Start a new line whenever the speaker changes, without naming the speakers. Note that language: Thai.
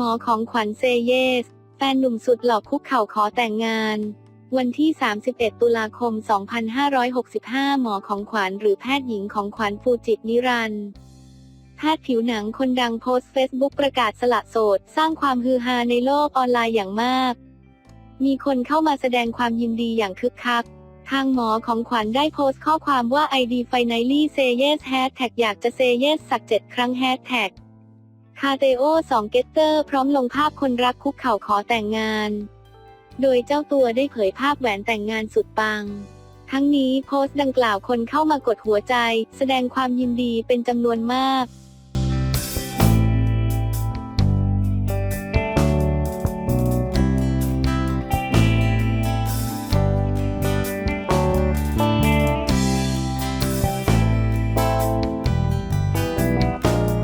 หมอของขวัญเซเยส แฟนหนุ่มสุดหล่อคุกเข่าขอแต่งงาน วันที่ 31 ตุลาคม 2565 หมอของขวัญหรือแพทย์หญิงของขวัญฟูจิตนิรันดร์แพทย์ผิวหนังคนดังโพสต์เฟซบุ๊กประกาศสละโสด สร้างความฮือฮาในโลกออนไลน์อย่างมาก มีคนเข้ามาแสดงความยินดีอย่างคึกคักทางหมอของขวัญได้โพสต์ข้อความว่า ID finally say yes hashtag อยากจะ say yes สักเจ็ดครั้ง hashtag คาเตโอ2เกตเตอร์พร้อมลงภาพคนรักคุกเข่าขอแต่งงาน โดยเจ้าตัวได้เผยภาพแหวนแต่งงานสุดปัง ทั้งนี้โพสต์ดังกล่าวคนเข้ามากดหัวใจ แสดงความยินดีเป็นจำนวนมาก